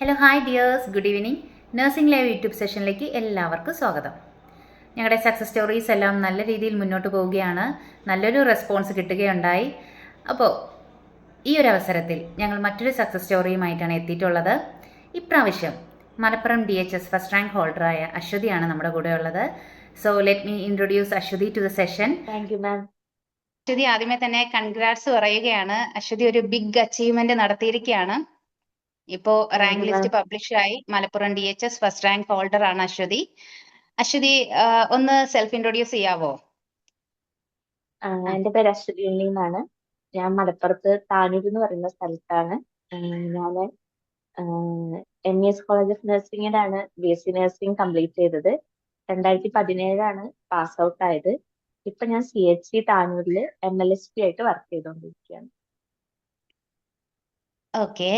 Hello hi dears good evening nursing live YouTube സെഷനിലേക്ക് എല്ലാവർക്കും സ്വാഗതം. ഞങ്ങളുടെ സക്സസ് സ്റ്റോറീസ് എല്ലാം നല്ല രീതിയിൽ മുന്നോട്ട് പോവുകയാണ്. നല്ലൊരു റെസ്പോൺസ് കിട്ടുകയുണ്ടായി. അപ്പോൾ ഈ ഒരു അവസരത്തിൽ ഞങ്ങൾ മറ്റൊരു സക്സസ് സ്റ്റോറിയുമായിട്ടാണ് എത്തിയിട്ടുള്ളത്. ഇപ്രാവശ്യം Malappuram D H S first rank ഹോൾഡറായ അശ്വതിയാണ് നമ്മുടെ കൂടെ ഉള്ളത്. So let me introduce Aswathy to the session thank you ma'am Aswathy ആദ്യമേ തന്നെ കൺഗ്രാറ്റ്സ് പറയുകയാണ്. അശ്വതി ഒരു ബിഗ് അച്ചീവ്മെന്റ് നടത്തിയിരിക്കുകയാണ്. ഇപ്പോ റാങ്ക് ലിസ്റ്റ് പബ്ലിഷ് ആയി Malappuram D H S first rank holder ആണ് അശ്വതി. അശ്വതി ഒന്ന് സെൽഫ് ഇൻട്രൊഡ്യൂസ് ചെയ്യാവോ? എന്റെ പേര് അശ്വതി ഉണ്ണി എന്നാണ് ഞാൻ മലപ്പുറത്ത് താനൂർ എന്ന് പറയുന്ന സ്ഥലത്താണ്. ഞാൻ M E S college of നഴ്സിംഗിലാണ് B S C nursing complete ചെയ്തത്. രണ്ടായിരത്തി പതിനേഴാണ് പാസ് ഔട്ട് ആയത്. ഇപ്പൊ ഞാൻ സി എച്ച് സി താനൂരിൽ എം എൽ എസ് പി ആയിട്ട് വർക്ക് ചെയ്തുകൊണ്ടിരിക്കുകയാണ് ഓക്കെ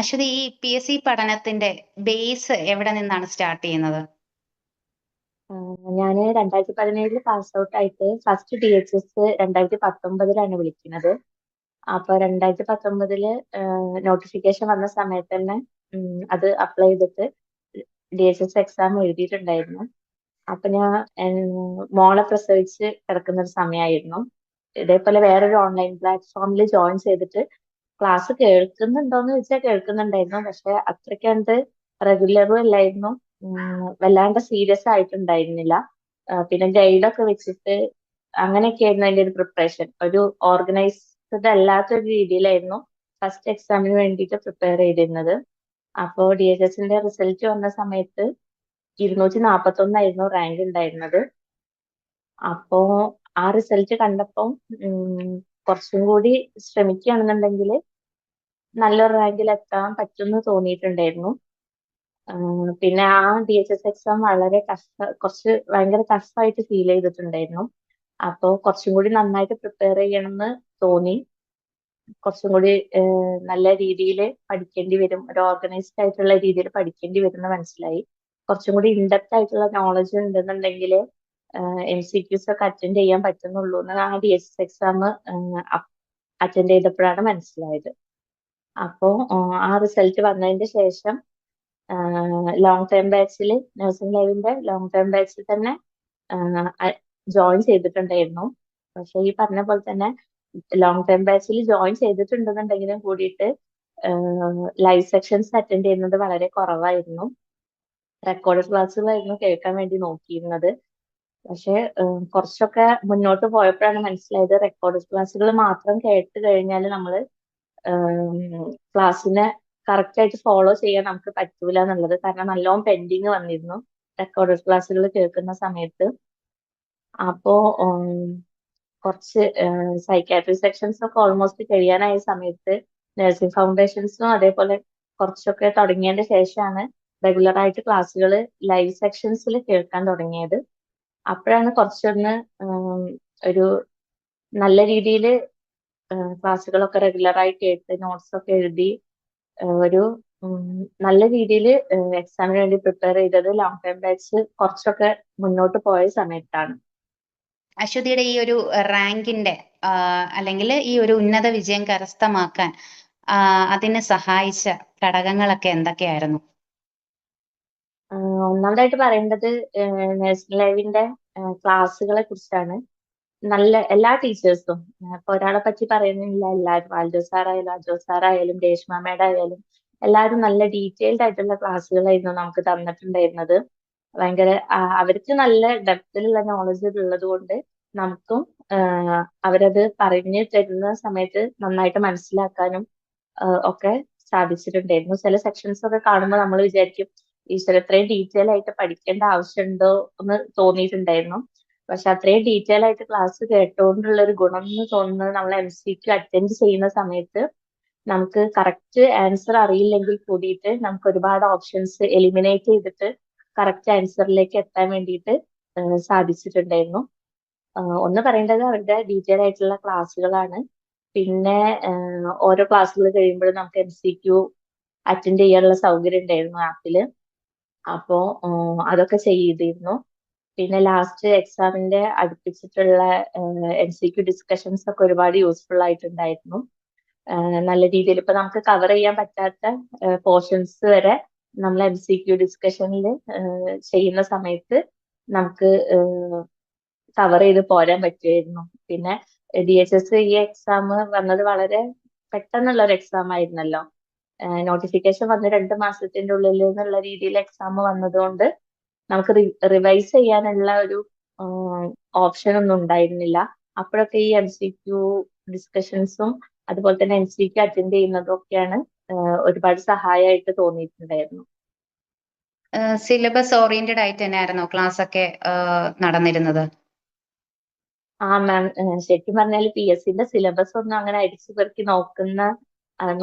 അശ്വതി ഈ പി എസ് സി പഠനത്തിന്റെ ബേസ് എവിടെ നിന്നാണ് സ്റ്റാർട്ട് ചെയ്യുന്നത്? ഞാൻ രണ്ടായിരത്തി പതിനേഴിൽ പാസ് ഔട്ട് ആയിട്ട് ഫസ്റ്റ് ഡി എച്ച് എസ് രണ്ടായിരത്തി പത്തൊമ്പതിലാണ് വിളിക്കുന്നത്. അപ്പൊ രണ്ടായിരത്തി പത്തൊമ്പതിൽ നോട്ടിഫിക്കേഷൻ വന്ന സമയത്ത് തന്നെ അത് അപ്ലൈ ചെയ്തിട്ട് ഡി എച്ച് എസ് എക്സാം എഴുതിയിട്ടുണ്ടായിരുന്നു. അപ്പൊ ഞാൻ മോളെ പ്രസവിച്ച് കിടക്കുന്ന ഒരു സമയമായിരുന്നു ഇതേപോലെ വേറൊരു ഓൺലൈൻ പ്ലാറ്റ്ഫോമിൽ ജോയിൻ ചെയ്തിട്ട് ക്ലാസ് കേൾക്കുന്നുണ്ടോന്ന് ചോദിച്ചാൽ കേൾക്കുന്നുണ്ടായിരുന്നു. പക്ഷെ അത്രയ്ക്ക് കണ്ട് റെഗുലറും അല്ലായിരുന്നു. വല്ലാണ്ട് സീരിയസ് ആയിട്ടുണ്ടായിരുന്നില്ല. പിന്നെ ഗൈഡൊക്കെ വെച്ചിട്ട് അങ്ങനെയൊക്കെയായിരുന്നു അതിന്റെ ഒരു പ്രിപ്പറേഷൻ ഒരു ഓർഗനൈസ്ഡ് അല്ലാത്ത ഒരു രീതിയിലായിരുന്നു ഫസ്റ്റ് എക്സാമിന് വേണ്ടിയിട്ട് പ്രിപ്പയർ ചെയ്തിരുന്നത്. അപ്പോ ഡി എച്ച് എസിന്റെ റിസൾട്ട് വന്ന സമയത്ത് ഇരുന്നൂറ്റി നാപ്പത്തി ഒന്നായിരുന്നു റാങ്ക് ഉണ്ടായിരുന്നത്. അപ്പോ ആ റിസൾട്ട് കണ്ടപ്പോ കുറച്ചും കൂടി ശ്രമിക്കുകയാണെന്നുണ്ടെങ്കിൽ നല്ലൊരു റാങ്കിൽ എത്താൻ പറ്റുമെന്ന് തോന്നിയിട്ടുണ്ടായിരുന്നു. പിന്നെ ആ ഡി എച്ച് എസ് എക്സാം വളരെ കഷ്ട കുറച്ച് ഭയങ്കര ടഫായിട്ട് ഫീൽ ചെയ്തിട്ടുണ്ടായിരുന്നു. അപ്പോൾ കുറച്ചും കൂടി നന്നായിട്ട് പ്രിപ്പയർ ചെയ്യണമെന്ന് തോന്നി. കുറച്ചും കൂടി നല്ല രീതിയിൽ പഠിക്കേണ്ടി വരും. ഒരു ഓർഗനൈസ്ഡ് ആയിട്ടുള്ള രീതിയിൽ പഠിക്കേണ്ടി വരും എന്ന് മനസ്സിലായി. കുറച്ചും കൂടി ഇൻഡെപ്ത് ആയിട്ടുള്ള നോളജ് ഉണ്ടെന്നുണ്ടെങ്കിൽ എം സി ക്യൂസ് ഒക്കെ അറ്റൻഡ് ചെയ്യാൻ പറ്റുന്നുള്ളൂ എന്ന് ആ ഡി എസ് എക്സാം അറ്റൻഡ് ചെയ്തപ്പോഴാണ് മനസ്സിലായത്. അപ്പോ ആ റിസൾട്ട് വന്നതിന്റെ ശേഷം ലോങ് ടേം ബാച്ചിൽ നഴ്സിംഗ് ലൈവിന്റെ ലോങ് ടേം ബാച്ചിൽ തന്നെ ജോയിൻ ചെയ്തിട്ടുണ്ടായിരുന്നു. പക്ഷെ ഈ പറഞ്ഞ പോലെ തന്നെ ലോങ് ടേം ബാച്ചിൽ ജോയിൻ ചെയ്തിട്ടുണ്ടെന്നുണ്ടെങ്കിലും കൂടിയിട്ട് ലൈവ് സെക്ഷൻസ് അറ്റൻഡ് ചെയ്യുന്നത് വളരെ കുറവായിരുന്നു. റെക്കോർഡ് ക്ലാസ്സുകളായിരുന്നു കേൾക്കാൻ വേണ്ടി നോക്കിയിരുന്നത്. പക്ഷെ കുറച്ചൊക്കെ മുന്നോട്ട് പോയപ്പോഴാണ് മനസ്സിലായത് റെക്കോർഡ് ക്ലാസ്സുകൾ മാത്രം കേട്ട് കഴിഞ്ഞാൽ നമ്മൾ ക്ലാസ്സിനെ കറക്റ്റ് ആയിട്ട് ഫോളോ ചെയ്യാൻ നമുക്ക് പറ്റൂല എന്നുള്ളത്. കാരണം നല്ലോണം പെൻഡിങ് വന്നിരുന്നു. റെക്കോർഡ് ക്ലാസ്സുകൾ കേൾക്കുന്ന സമയത്ത്. അപ്പോ കുറച്ച് സൈക്കാട്രി സെക്ഷൻസ് ഒക്കെ ഓൾമോസ്റ്റ് കഴിയാനായ സമയത്ത് നഴ്സിംഗ് ഫൗണ്ടേഷൻസും അതേപോലെ കുറച്ചൊക്കെ തുടങ്ങിയതിന്റെ ശേഷമാണ് റെഗുലർ ആയിട്ട് ക്ലാസ്സുകൾ ലൈവ് സെക്ഷൻസിൽ കേൾക്കാൻ തുടങ്ങിയത്. അപ്പോഴാണ് കുറച്ചൊന്ന് ഒരു നല്ല രീതിയിൽ ക്ലാസ്സുകളൊക്കെ റെഗുലർ ആയിട്ട് കേട്ട് നോട്ട്സ് ഒക്കെ എഴുതി ഒരു നല്ല രീതിയിൽ എക്സാമിന് വേണ്ടി പ്രിപ്പയർ ചെയ്തത് ലോങ് ടൈം ബാച്ച് കുറച്ചൊക്കെ മുന്നോട്ട് പോയ സമയത്താണ്. അശ്വതിയുടെ ഈ ഒരു റാങ്കിന്റെ അല്ലെങ്കിൽ ഈ ഒരു ഉന്നത വിജയം കരസ്ഥമാക്കാൻ അതിന് സഹായിച്ച ഘടകങ്ങളൊക്കെ എന്തൊക്കെയായിരുന്നു? ഒന്നാമതായിട്ട് പറയേണ്ടത് നഴ്സിംഗ് ലൈവിന്റെ ക്ലാസ്സുകളെ കുറിച്ചാണ്. നല്ല എല്ലാ ടീച്ചേഴ്സും ഇപ്പൊ ഒരാളെ പറ്റി പറയുന്നില്ല. എല്ലാവരും ആൽജോ സാറായാലും അജോ സാറായാലും ആയാലും രേഷ്മ മേഡം ആയാലും എല്ലാവരും നല്ല ഡീറ്റെയിൽഡ് ആയിട്ടുള്ള ക്ലാസ്സുകളായിരുന്നു നമുക്ക് തന്നിട്ടുണ്ടായിരുന്നത്. ഭയങ്കര അവർക്ക് നല്ല ഡെപ്തിലുള്ള നോളജ് ഉള്ളത് കൊണ്ട് നമുക്കും അവരത് പറഞ്ഞു തരുന്ന സമയത്ത് നന്നായിട്ട് മനസ്സിലാക്കാനും ഒക്കെ സാധിച്ചിട്ടുണ്ടായിരുന്നു. ചില സെക്ഷൻസ് ഒക്കെ കാണുമ്പോൾ നമ്മൾ വിചാരിക്കും ഈശ്വര ഇത്രയും ഡീറ്റെയിൽ ആയിട്ട് പഠിക്കേണ്ട ആവശ്യമുണ്ടോ? എന്ന് തോന്നിയിട്ടുണ്ടായിരുന്നു. പക്ഷെ അത്രയും ഡീറ്റെയിൽ ആയിട്ട് ക്ലാസ് കേട്ടോണ്ടുള്ള ഒരു ഗുണം എന്ന് തോന്നുന്നത് നമ്മൾ എം സി ക്യു അറ്റൻഡ് ചെയ്യുന്ന സമയത്ത് നമുക്ക് കറക്റ്റ് ആൻസർ അറിയില്ലെങ്കിൽ കൂടിയിട്ട് നമുക്ക് ഒരുപാട് ഓപ്ഷൻസ് എലിമിനേറ്റ് ചെയ്തിട്ട് കറക്റ്റ് ആൻസറിലേക്ക് എത്താൻ വേണ്ടിയിട്ട് സാധിച്ചിട്ടുണ്ടായിരുന്നു. ഒന്ന് പറയേണ്ടത് അവരുടെ ഡീറ്റെയിൽ ആയിട്ടുള്ള ക്ലാസ്സുകളാണ് പിന്നെ ഓരോ ക്ലാസ്സുകൾ കഴിയുമ്പോഴും നമുക്ക് എം സി ക്യു അറ്റൻഡ് ചെയ്യാനുള്ള സൗകര്യം ഉണ്ടായിരുന്നു ആപ്പിൽ അപ്പോ അതൊക്കെ ചെയ്തിരുന്നു. പിന്നെ ലാസ്റ്റ് എക്സാമിന്റെ അടുപ്പിച്ചിട്ടുള്ള എം സി ക്യു ഡിസ്കഷൻസ് ഒക്കെ ഒരുപാട് യൂസ്ഫുൾ ആയിട്ടുണ്ടായിരുന്നു. നല്ല രീതിയിൽ ഇപ്പൊ നമുക്ക് കവർ ചെയ്യാൻ പറ്റാത്ത പോർഷൻസ് വരെ നമ്മൾ എം സി ക്യു ഡിസ്കഷനിൽ ചെയ്യുന്ന സമയത്ത് നമുക്ക് കവർ ചെയ്ത് പോരാൻ പറ്റുമായിരുന്നു. പിന്നെ ഡി എച്ച് എസ് ഈ എക്സാം വന്നത് വളരെ പെട്ടെന്നുള്ള ഒരു എക്സാം ആയിരുന്നല്ലോ നോട്ടിഫിക്കേഷൻ വന്ന് രണ്ട് മാസത്തിന്റെ ഉള്ളിൽ എന്നുള്ള രീതിയിൽ എക്സാം വന്നതുകൊണ്ട് നമുക്ക് റിവൈസ് ചെയ്യാനുള്ള ഒരു ഓപ്ഷൻ ഒന്നും ഉണ്ടായിരുന്നില്ല. അപ്പോഴൊക്കെ ഈ എം സി ക്യു ഡിസ്കഷൻസും അതുപോലെ തന്നെ എം സി ക്യു അറ്റൻഡ് ചെയ്യുന്നതും ഒക്കെയാണ് ഒരുപാട് സഹായമായിട്ട് തോന്നിയിട്ടുണ്ടായിരുന്നു. സിലബസ് ഓറിയന്റഡ് ആയിട്ട് തന്നെയായിരുന്നോ ക്ലാസ് ഒക്കെ നടന്നിരുന്നത്? ആ മാം ശരിക്കും പറഞ്ഞാൽ പി എസ് സിന്റെ സിലബസ് ഒന്നും അങ്ങനെ അടിച്ചു പെറുക്കി നോക്കുന്ന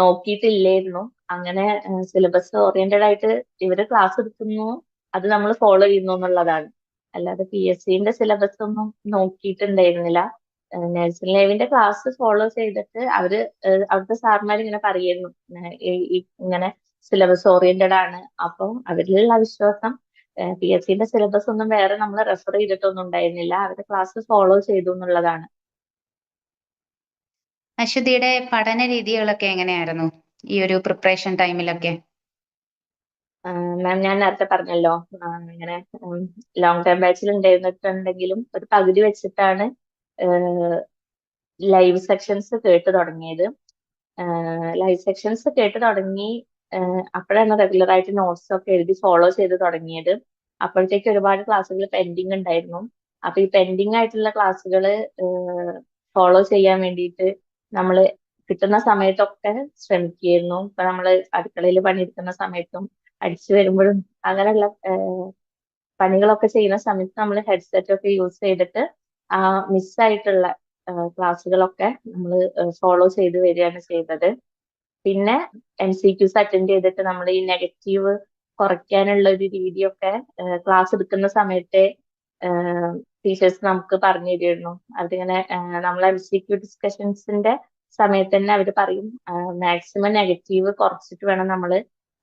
നോക്കിയിട്ടില്ലായിരുന്നു. അങ്ങനെ സിലബസ് ഓറിയന്റഡ് ആയിട്ട് ഇവർ ക്ലാസ് എടുക്കുന്നു. അത് നമ്മൾ ഫോളോ ചെയ്യുന്നു എന്നുള്ളതാണ് അല്ലാതെ പി എസ് സിന്റെ സിലബസ് ഒന്നും നോക്കിയിട്ടുണ്ടായിരുന്നില്ല. നഴ്സിംഗ് ലൈവിന്റെ ക്ലാസ് ഫോളോ ചെയ്തിട്ട് അവർ അവിടുത്തെ സാർമാർ ഇങ്ങനെ പറയുന്നു. ഇങ്ങനെ സിലബസ് ഓറിയന്റഡ് ആണ്. അപ്പം അവരിലുള്ള വിശ്വാസം പി എസ് സിന്റെ സിലബസ് ഒന്നും വേറെ നമ്മൾ റെഫർ ചെയ്തിട്ടൊന്നും ഉണ്ടായിരുന്നില്ല. അവരുടെ ക്ലാസ് ഫോളോ ചെയ്തു എന്നുള്ളതാണ്. അശ്വതിയുടെ പഠന രീതികളൊക്കെ എങ്ങനെയായിരുന്നു? ഈ ഒരു പ്രിപ്പറേഷൻ ടൈമിലൊക്കെ മാം ഞാൻ നേരത്തെ പറഞ്ഞല്ലോ ഇങ്ങനെ ലോങ് ടൈം ബാച്ചിൽ ഉണ്ടായിരുന്നിട്ടുണ്ടെങ്കിലും ഒരു പകുതി വെച്ചിട്ടാണ് ലൈവ് സെക്ഷൻസ് കേട്ട് തുടങ്ങിയത്. ലൈവ് സെക്ഷൻസ് കേട്ട് തുടങ്ങി അപ്പോഴാണ് റെഗുലർ ആയിട്ട് നോട്ട്സ് ഒക്കെ എഴുതി ഫോളോ ചെയ്ത് തുടങ്ങിയത്. അപ്പോഴത്തേക്ക് ഒരുപാട് ക്ലാസ്സുകൾ പെൻഡിങ് ഉണ്ടായിരുന്നു. അപ്പൊ ഈ പെൻഡിങ് ആയിട്ടുള്ള ക്ലാസ്സുകൾ ഫോളോ ചെയ്യാൻ വേണ്ടിയിട്ട് നമ്മൾ കിട്ടുന്ന സമയത്തൊക്കെ ശ്രമിക്കുകയായിരുന്നു. ഇപ്പൊ നമ്മൾ അടുക്കളയിൽ പണിയെടുക്കുന്ന സമയത്തും അടിച്ചു വരുമ്പോഴും അങ്ങനെയുള്ള പണികളൊക്കെ ചെയ്യുന്ന സമയത്ത് നമ്മൾ ഹെഡ്സെറ്റ് ഒക്കെ യൂസ് ചെയ്തിട്ട് ആ മിസ്സായിട്ടുള്ള ക്ലാസ്സുകളൊക്കെ നമ്മൾ ഫോളോ ചെയ്ത് വരികയാണ് ചെയ്തത്. പിന്നെ എം സി ക്യൂസ് അറ്റൻഡ് ചെയ്തിട്ട് നമ്മൾ ഈ നെഗറ്റീവ് കുറയ്ക്കാനുള്ള ഒരു രീതിയൊക്കെ ക്ലാസ് എടുക്കുന്ന സമയത്തെ ടീച്ചേഴ്സ് നമുക്ക് പറഞ്ഞു തരുമായിരുന്നു. അതിങ്ങനെ നമ്മൾ എം സി ക്യൂ ഡിസ്കഷൻസിന്റെ സമയത്ത് തന്നെ അവർ പറയും മാക്സിമം നെഗറ്റീവ് കുറച്ചിട്ട് വേണം നമ്മൾ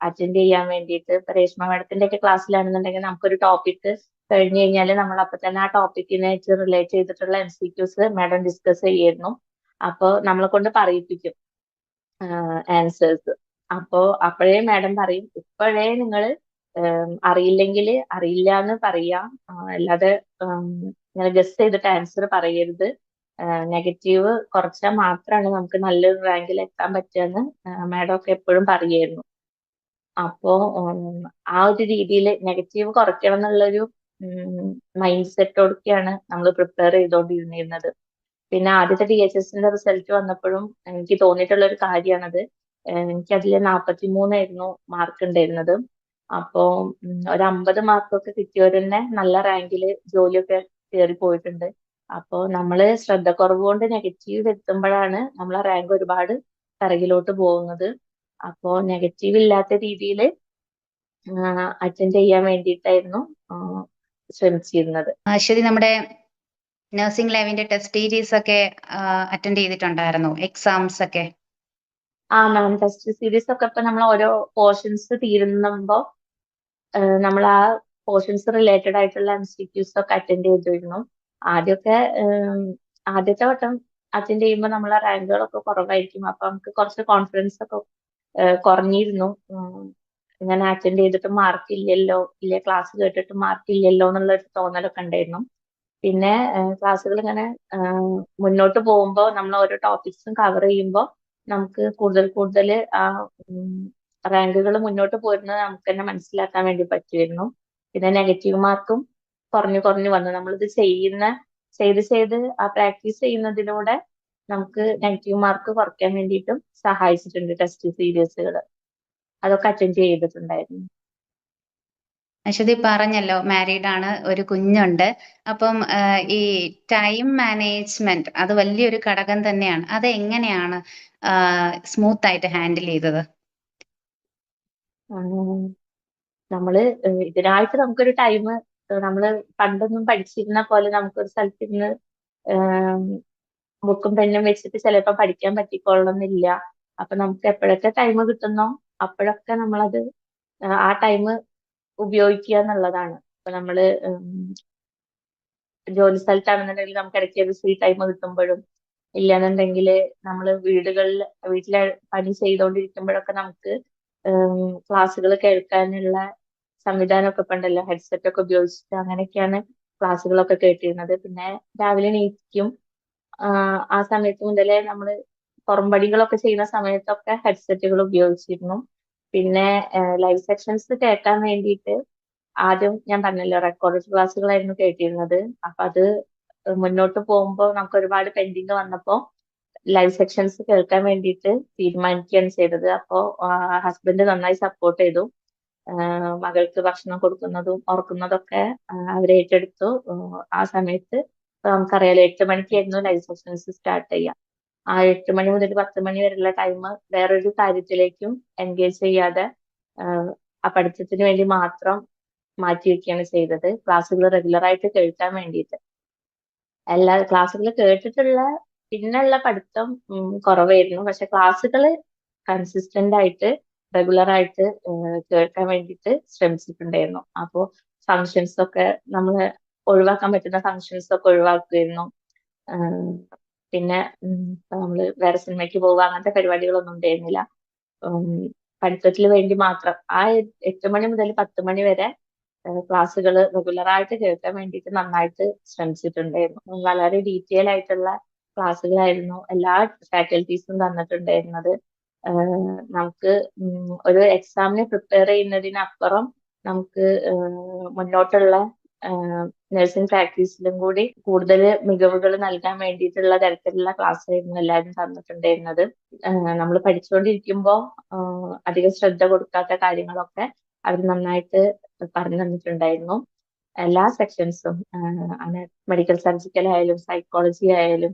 അറ്റൻഡ് ചെയ്യാൻ വേണ്ടിയിട്ട് ഇപ്പൊ രേഷ്മ മാഡത്തിന്റെ ഒക്കെ ക്ലാസ്സിലാണെന്നുണ്ടെങ്കിൽ നമുക്കൊരു ടോപ്പിക് കഴിഞ്ഞു കഴിഞ്ഞാൽ നമ്മൾ അപ്പൊ തന്നെ ആ ടോപ്പിക്കിനായിട്ട് റിലേറ്റ് ചെയ്തിട്ടുള്ള M C Qs madam discuss ചെയ്യായിരുന്നു അപ്പോൾ നമ്മളെ കൊണ്ട് പറയിപ്പിക്കും ആൻസേഴ്സ് അപ്പോ അപ്പോഴേ മാഡം പറയും ഇപ്പോഴേ നിങ്ങൾ അറിയില്ലെങ്കിൽ അറിയില്ല എന്ന് പറയാം. അല്ലാതെ ഇങ്ങനെ ഗസ് ചെയ്തിട്ട് ആൻസർ പറയരുത്. നെഗറ്റീവ് കുറച്ചാൽ മാത്രമാണ് നമുക്ക് നല്ലൊരു റാങ്കിൽ എത്താൻ പറ്റുമെന്ന് മാഡം ഒക്കെ എപ്പോഴും പറയായിരുന്നു അപ്പോ ആ ഒരു രീതിയിൽ നെഗറ്റീവ് കുറയ്ക്കണം എന്നുള്ളൊരു മൈൻഡ് സെറ്റോടൊക്കെയാണ് നമ്മൾ പ്രിപ്പയർ ചെയ്തുകൊണ്ടിരുന്നിരുന്നത് പിന്നെ ആദ്യത്തെ ഡി എച്ച് എസിന്റെ റിസൾട്ട് വന്നപ്പോഴും എനിക്ക് തോന്നിയിട്ടുള്ള ഒരു കാര്യമാണത് എനിക്ക് അതിൽ നാൽപ്പത്തി മൂന്നായിരുന്നു മാർക്ക് ഉണ്ടായിരുന്നത് അപ്പോ ഒരു അമ്പത് മാർക്കൊക്കെ കിട്ടിയവർ തന്നെ നല്ല റാങ്കിൽ ജോലിയൊക്കെ കയറി പോയിട്ടുണ്ട്. അപ്പോ നമ്മൾ ശ്രദ്ധക്കുറവ് കൊണ്ട് നെഗറ്റീവ് എത്തുമ്പോഴാണ് നമ്മളെ റാങ്ക് ഒരുപാട് പിറകിലോട്ട് പോകുന്നത്. അപ്പോ നെഗറ്റീവ് ഇല്ലാത്ത രീതിയിൽ അറ്റൻഡ് ചെയ്യാൻ വേണ്ടിയിട്ടായിരുന്നു ശ്രമിച്ചിരുന്നത്. ശരി നമ്മുടെ നഴ്സിംഗ് ലൈവിന്റെ ടെസ്റ്റ് സീരീസ് ഒക്കെ അറ്റൻഡ് ചെയ്തിട്ടുണ്ടായിരുന്നു എക്സാംസ് ഒക്കെ. ആ മാം ടെസ്റ്റ് സീരീസ് ഒക്കെ ഇപ്പൊ നമ്മൾ ഓരോ പോർഷൻസ് തീരുമ്പോ നമ്മൾ ആ പോർഷൻസ് റിലേറ്റഡ് ആയിട്ടുള്ള ഇൻസ്റ്റിറ്റ്യൂട്ട്സ് ഒക്കെ അറ്റൻഡ് ചെയ്തിരുന്നു. ആദ്യമൊക്കെ ആദ്യത്തെ വട്ടം അറ്റൻഡ് ചെയ്യുമ്പോൾ നമ്മളെ റാങ്കുകളൊക്കെ കുറവായിരിക്കും. അപ്പൊ നമുക്ക് കുറച്ച് കോൺഫിഡൻസ് ഒക്കെ കുറഞ്ഞിരുന്നു. ഞാൻ അറ്റൻഡ് ചെയ്തിട്ട് മാർക്ക് ഇല്ലല്ലോ ഇല്ല ക്ലാസ് കേട്ടിട്ട് മാർക്ക് ഇല്ലല്ലോ എന്നുള്ള ഒരു തോന്നലൊക്കെ ഉണ്ടായിരുന്നു. പിന്നെ ക്ലാസ്സുകൾ ഇങ്ങനെ മുന്നോട്ട് പോകുമ്പോൾ നമ്മൾ ഓരോ ടോപ്പിക്സും കവർ ചെയ്യുമ്പോൾ നമുക്ക് കൂടുതൽ കൂടുതൽ ആ റാങ്കുകൾ മുന്നോട്ട് പോരുന്നത് നമുക്ക് തന്നെ മനസ്സിലാക്കാൻ വേണ്ടി പറ്റുമായിരുന്നു. പിന്നെ നെഗറ്റീവ് മാർക്കും കുറഞ്ഞു കുറഞ്ഞു വന്നു. നമ്മളിത് ചെയ്യുന്ന ചെയ്ത് ചെയ്ത് ആ പ്രാക്ടീസ് ചെയ്യുന്നതിലൂടെ നമുക്ക് നെഗറ്റീവ് മാർക്ക് കുറയ്ക്കാൻ വേണ്ടിയിട്ടും സഹായിച്ചിട്ടുണ്ട് ടെസ്റ്റ് സീരീസുകൾ അതൊക്കെ അറ്റൻഡ് ചെയ്തിട്ടുണ്ടായിരുന്നു. അശ്വതി പറഞ്ഞല്ലോ മാരീഡ് ആണ് ഒരു കുഞ്ഞുണ്ട്. അപ്പം ഈ ടൈം മാനേജ്മെന്റ് അത് വലിയൊരു ഘടകം തന്നെയാണ്. അത് എങ്ങനെയാണ് സ്മൂത്ത് ആയിട്ട് ഹാൻഡിൽ ചെയ്തത്? നമ്മൾ ഇതിനായിട്ട് നമുക്കൊരു ടൈം നമ്മൾ പണ്ടൊന്നും പഠിച്ചിരുന്ന പോലെ നമുക്കൊരു സ്ഥലത്തിരുന്ന് ബുക്കും പെന്നും വെച്ചിട്ട് ചിലപ്പോൾ പഠിക്കാൻ പറ്റിക്കൊള്ളണമെന്നില്ല അപ്പൊ നമുക്ക് എപ്പോഴൊക്കെ ടൈം കിട്ടുന്നോ അപ്പോഴൊക്കെ നമ്മളത് ആ ടൈം ഉപയോഗിക്കുക എന്നുള്ളതാണ്. ഇപ്പൊ നമ്മൾ ജോലി സ്ഥലത്താണെന്നുണ്ടെങ്കിൽ നമുക്ക് ഇടയ്ക്ക് ഒരു ഫ്രീ ടൈം കിട്ടുമ്പോഴും ഇല്ലാന്നുണ്ടെങ്കിൽ നമ്മൾ വീടുകളിൽ വീട്ടിലെ പണി ചെയ്തുകൊണ്ടിരിക്കുമ്പോഴൊക്കെ നമുക്ക് ക്ലാസ്സുകൾ കേൾക്കാനുള്ള സംവിധാനമൊക്കെ ഇപ്പൊ ഉണ്ടല്ലോ. ഹെഡ്സെറ്റ് ഒക്കെ ഉപയോഗിച്ചിട്ട് അങ്ങനെയൊക്കെയാണ് ക്ലാസ്സുകളൊക്കെ കേട്ടിരുന്നത്. പിന്നെ രാവിലെ ആഹ് ആ സമയത്ത് മുതലേ നമ്മൾ പുറംപടികളൊക്കെ ചെയ്യുന്ന സമയത്തൊക്കെ ഹെഡ്സെറ്റുകൾ ഉപയോഗിച്ചിരുന്നു. പിന്നെ ലൈവ് സെക്ഷൻസ് കേൾക്കാൻ വേണ്ടിയിട്ട് ആദ്യം ഞാൻ പറഞ്ഞല്ലോ റെക്കോർഡഡ് ക്ലാസ്സുകളായിരുന്നു കേട്ടിരുന്നത്. അപ്പൊ അത് മുന്നോട്ട് പോകുമ്പോൾ നമുക്ക് ഒരുപാട് പെൻഡിങ് വന്നപ്പോൾ ലൈവ് സെക്ഷൻസ് കേൾക്കാൻ വേണ്ടിയിട്ട് തീരുമാനിക്കുകയാണ് ചെയ്തത്. അപ്പോൾ ഹസ്ബൻഡ് നന്നായി സപ്പോർട്ട് ചെയ്തു. മകൾക്ക് ഭക്ഷണം കൊടുക്കുന്നതും ഉറക്കുന്നതൊക്കെ അവരേറ്റെടുത്തു ആ സമയത്ത് നമുക്കറിയാലോ എട്ട് മണിക്കായിരുന്നു ലൈവ് സെഷൻസ് സ്റ്റാർട്ട് ചെയ്യുക. ആ എട്ട് മണി മുതൽ പത്ത് മണി വരെയുള്ള ടൈം വേറൊരു കാര്യത്തിലേക്കും എൻഗേജ് ചെയ്യാതെ ആ പഠിത്തത്തിന് വേണ്ടി മാത്രം മാറ്റി വെക്കുകയാണ് ചെയ്തത്. ക്ലാസ്സുകൾ റെഗുലർ ആയിട്ട് കേൾക്കാൻ വേണ്ടിയിട്ട്. എല്ലാ ക്ലാസ്സുകൾ കേട്ടിട്ടുള്ള പിന്നുള്ള പഠിത്തം കുറവായിരുന്നു. പക്ഷെ ക്ലാസ്സുകൾ കൺസിസ്റ്റന്റ് ആയിട്ട് റെഗുലർ ആയിട്ട് കേൾക്കാൻ വേണ്ടിയിട്ട് ശ്രമിച്ചിട്ടുണ്ടായിരുന്നു. അപ്പോൾ ഫങ്ഷൻസ് ഒക്കെ നമ്മൾ ഒഴിവാക്കാൻ പറ്റുന്ന ഫങ്ഷൻസ് ഒക്കെ ഒഴിവാക്കുമായിരുന്നു. പിന്നെ നമ്മൾ വേറെ സിനിമയ്ക്ക് പോവുക അങ്ങനത്തെ പരിപാടികളൊന്നും ഉണ്ടായിരുന്നില്ല. പഠിത്തത്തിന് വേണ്ടി മാത്രം. ആ എട്ട് മണി മുതൽ പത്ത് മണി വരെ ക്ലാസ്സുകൾ റെഗുലർ ആയിട്ട് കേൾക്കാൻ വേണ്ടിയിട്ട് നന്നായിട്ട് ശ്രമിച്ചിട്ടുണ്ടായിരുന്നു. വളരെ ഡീറ്റെയിൽ ആയിട്ടുള്ള ക്ലാസ്സുകളായിരുന്നു എല്ലാ ഫാക്കൽറ്റീസും തന്നിട്ടുണ്ടായിരുന്നത്. നമുക്ക് ഒരു എക്സാമിന് പ്രിപ്പയർ ചെയ്യുന്നതിനപ്പുറം നമുക്ക് മുന്നോട്ടുള്ള നഴ്സിംഗ് പ്രാക്ടീസിലും കൂടി കൂടുതൽ മികവുകൾ നൽകാൻ വേണ്ടിയിട്ടുള്ള തരത്തിലുള്ള ക്ലാസ് ആയിരുന്നു എല്ലാവരും തന്നിട്ടുണ്ടായിരുന്നത്. നമ്മൾ പഠിച്ചുകൊണ്ടിരിക്കുമ്പോൾ അധികം ശ്രദ്ധ കൊടുക്കാത്ത കാര്യങ്ങളൊക്കെ അവർ നന്നായിട്ട് പറഞ്ഞു തന്നിട്ടുണ്ടായിരുന്നു. എല്ലാ സെക്ഷൻസും അങ്ങനെ മെഡിക്കൽ സർജിക്കൽ ആയാലും സൈക്കോളജി ആയാലും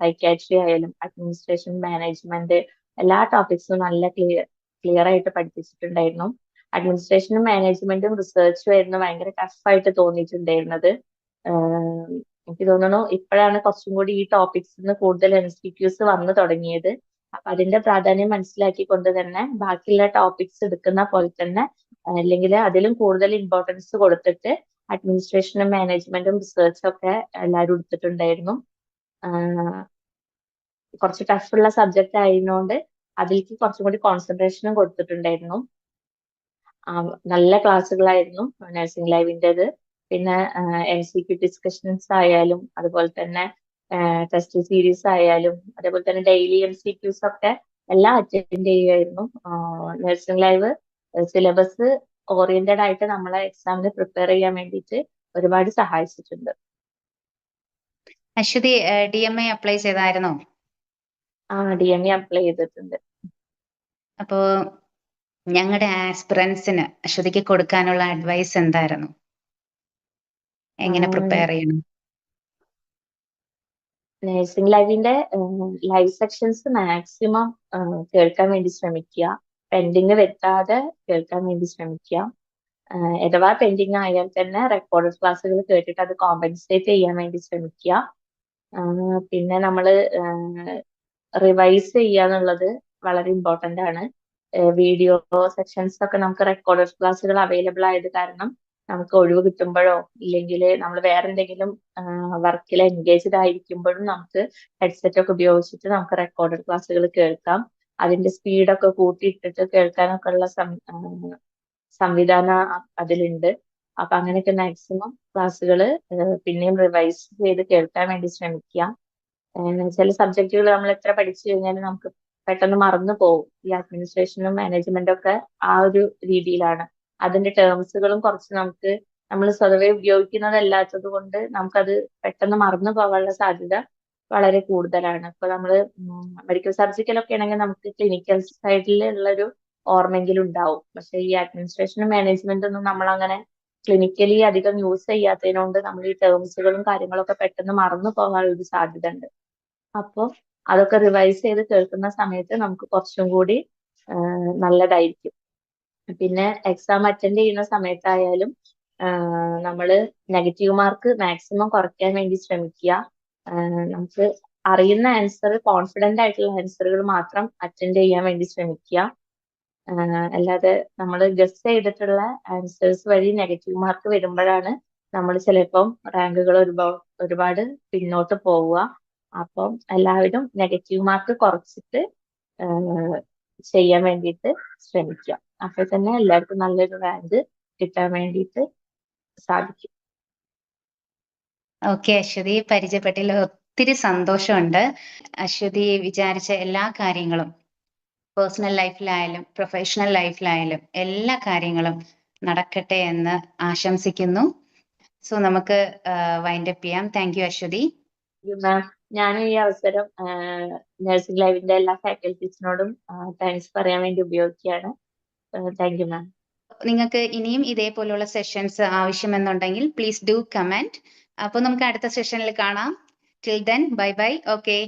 സൈക്യാട്രി ആയാലും അഡ്മിനിസ്ട്രേഷൻ മാനേജ്മെന്റ് എല്ലാ ടോപ്പിക്സും നല്ല ക്ലിയർ ക്ലിയർ ആയിട്ട് പഠിപ്പിച്ചിട്ടുണ്ടായിരുന്നു. അഡ്മിനിസ്ട്രേഷനും മാനേജ്മെന്റും റിസർച്ചും ആയിരുന്നു ഭയങ്കര ടഫായിട്ട് തോന്നിയിട്ടുണ്ടായിരുന്നത്. എനിക്ക് തോന്നുന്നു ഇപ്പോഴാണ് കുറച്ചും കൂടി ഈ ടോപ്പിക്സിന് കൂടുതൽ എം വന്നു തുടങ്ങിയത്. അപ്പൊ അതിന്റെ പ്രാധാന്യം മനസ്സിലാക്കി കൊണ്ട് തന്നെ ബാക്കിയുള്ള ടോപ്പിക്സ് എടുക്കുന്ന പോലെ തന്നെ അല്ലെങ്കിൽ അതിലും കൂടുതൽ ഇമ്പോർട്ടൻസ് കൊടുത്തിട്ട് അഡ്മിനിസ്ട്രേഷനും മാനേജ്മെന്റും റിസർച്ചും ഒക്കെ എല്ലാവരും എടുത്തിട്ടുണ്ടായിരുന്നു. കുറച്ച് ടഫുള്ള സബ്ജക്റ്റ് ആയതുകൊണ്ട് അതിലേക്ക് കുറച്ചും കൂടി കോൺസെൻട്രേഷനും കൊടുത്തിട്ടുണ്ടായിരുന്നു. നല്ല ക്ലാസ്സുകളായിരുന്നു നഴ്സിംഗ് ലൈവിന്റെത്. പിന്നെ എം സി ക്യു ഡിസ്കഷൻസ് ആയാലും അതുപോലെ തന്നെ ടെസ്റ്റ് സീരീസ് ആയാലും അതേപോലെ തന്നെ ഡെയിലി എം സി ക്യൂസ് ഒക്കെ എല്ലാം അറ്റൻഡ് ചെയ്യുമായിരുന്നു നഴ്സിംഗ് ലൈവ് സിലബസ് ഓറിയന്റഡ് ആയിട്ട് നമ്മളെ എക്സാമിന് പ്രിപ്പയർ ചെയ്യാൻ വേണ്ടിയിട്ട് ഒരുപാട് സഹായിച്ചിട്ടുണ്ട്. Aswathy D M I apply ചെയ്തായിരുന്നോ? ആ ഡി എം എ അപ്ലൈ ചെയ്തിട്ടുണ്ട്. അപ്പോ ഞങ്ങളുടെ ആസ്പിറൻസിന് അശ്വതിക്ക് കൊടുക്കാനുള്ള അഡ്വൈസ് എന്തായിരുന്നു? എങ്ങനെ പ്രിപ്പയർ ചെയ്യണം? നഴ്സിംഗ് ലൈഫിന്റെ ലൈവ് സെക്ഷൻസ് മാക്സിമം കേൾക്കാൻ വേണ്ടി ശ്രമിക്കുക. പെൻഡിങ് വെക്കാതെ കേൾക്കാൻ വേണ്ടി ശ്രമിക്കുക. അഥവാ പെൻഡിങ് ആയാൽ തന്നെ റെക്കോർഡഡ് ക്ലാസ്സുകൾ കേട്ടിട്ട് അത് കോമ്പൻസേറ്റ് ചെയ്യാൻ വേണ്ടി ശ്രമിക്കുക. പിന്നെ നമ്മൾ റിവൈസ് ചെയ്യുക എന്നുള്ളത് വളരെ ഇമ്പോർട്ടന്റ് ആണ്. വീഡിയോ സെക്ഷൻസ് ഒക്കെ നമുക്ക് റെക്കോർഡഡ് ക്ലാസ്സുകൾ അവൈലബിൾ ആയത് കാരണം നമുക്ക് ഒഴിവ് കിട്ടുമ്പോഴോ ഇല്ലെങ്കിൽ നമ്മൾ വേറെ എന്തെങ്കിലും വർക്കിൽ എൻഗേജ്ഡ് ആയിരിക്കുമ്പോഴും നമുക്ക് ഹെഡ്സെറ്റ് ഒക്കെ ഉപയോഗിച്ചിട്ട് നമുക്ക് റെക്കോർഡഡ് ക്ലാസ്സുകൾ കേൾക്കാം. അതിന്റെ സ്പീഡൊക്കെ കൂട്ടിയിട്ടിട്ട് കേൾക്കാനൊക്കെ ഉള്ള സംവിധാനം അതിലുണ്ട്. അപ്പൊ അങ്ങനെയൊക്കെ മാക്സിമം ക്ലാസ്സുകൾ പിന്നെയും റിവൈസ് ചെയ്ത് കേൾക്കാൻ വേണ്ടി ശ്രമിക്കുക ചില സബ്ജക്റ്റുകൾ നമ്മൾ എത്ര പഠിച്ചു കഴിഞ്ഞാലും നമുക്ക് പെട്ടെന്ന് മറന്നു പോകും ഈ അഡ്മിനിസ്ട്രേഷനും മാനേജ്മെന്റും ഒക്കെ ആ ഒരു രീതിയിലാണ്. അതിന്റെ ടേംസുകളും കുറച്ച് നമുക്ക് നമ്മൾ സ്വതവേ ഉപയോഗിക്കുന്നതല്ലാത്തത് കൊണ്ട് നമുക്കത് പെട്ടെന്ന് മറന്നു പോകാനുള്ള സാധ്യത വളരെ കൂടുതലാണ്. ഇപ്പൊ നമ്മൾ മെഡിക്കൽ സർജിക്കൽ ഒക്കെ ആണെങ്കിൽ നമുക്ക് ക്ലിനിക്കൽ സൈഡിൽ ഉള്ളൊരു ഓർമ്മയെങ്കിലും ഉണ്ടാവും. പക്ഷെ ഈ അഡ്മിനിസ്ട്രേഷനും മാനേജ്മെന്റും ഒന്നും നമ്മൾ അങ്ങനെ ക്ലിനിക്കലി അധികം യൂസ് ചെയ്യാത്തതിനോണ്ട് നമ്മൾ ഈ ടേംസുകളും കാര്യങ്ങളൊക്കെ പെട്ടെന്ന് മറന്നു പോകാനുള്ള ഒരു സാധ്യത ഉണ്ട് അപ്പോൾ അതൊക്കെ റിവൈസ് ചെയ്ത് കേൾക്കുന്ന സമയത്ത് നമുക്ക് കുറച്ചും കൂടി നല്ലതായിരിക്കും. പിന്നെ എക്സാം അറ്റൻഡ് ചെയ്യുന്ന സമയത്തായാലും നമ്മൾ നെഗറ്റീവ് മാർക്ക് മാക്സിമം കുറയ്ക്കാൻ വേണ്ടി ശ്രമിക്കുക. നമുക്ക് അറിയുന്ന ആൻസർ കോൺഫിഡന്റ് ആയിട്ടുള്ള ആൻസറുകൾ മാത്രം അറ്റൻഡ് ചെയ്യാൻ വേണ്ടി ശ്രമിക്കുക. അല്ലാതെ നമ്മൾ ഗസ് ചെയ്തിട്ടുള്ള ആൻസേഴ്സ് വഴി നെഗറ്റീവ് മാർക്ക് വരുമ്പോഴാണ് നമ്മൾ ചിലപ്പം റാങ്കുകൾ ഒരുപാട് പിന്നോട്ട് പോവുക. അപ്പം എല്ലാവരും നെഗറ്റീവ് മാർക്ക് കുറച്ചിട്ട് ചെയ്യാൻ വേണ്ടിയിട്ട് ശ്രമിക്കുക. അപ്പോൾ തന്നെ എല്ലാവർക്കും നല്ലൊരു റാങ്ക് കിട്ടാൻ വേണ്ടിയിട്ട് സാധിക്കും. ഓക്കെ അശ്വതി പരിചയപ്പെട്ടില്ല ഒത്തിരി സന്തോഷമുണ്ട്. അശ്വതി വിചാരിച്ച എല്ലാ കാര്യങ്ങളും പേഴ്സണൽ ലൈഫിലായാലും പ്രൊഫഷണൽ ലൈഫിലായാലും എല്ലാ കാര്യങ്ങളും നടക്കട്ടെ എന്ന് ആശംസിക്കുന്നു. സോ നമുക്ക് വൈൻഡപ്പ് ചെയ്യാം. Thank you Aswathy. ഞാൻ ഈ അവസരം നഴ്സിംഗ് ലൈവിന്റെ എല്ലാ ഫാക്കൽറ്റീസിനോടും താങ്ക്സ് പറയാൻ വേണ്ടി ഉപയോഗിക്കുകയാണ്. താങ്ക് യു മാം നിങ്ങൾക്ക് ഇനിയും ഇതേപോലുള്ള സെഷൻസ് ആവശ്യമെന്നുണ്ടെങ്കിൽ പ്ലീസ് ഡു കമന്റ് അപ്പോൾ നമുക്ക് അടുത്ത സെഷനിൽ കാണാം. Till then bye bye okay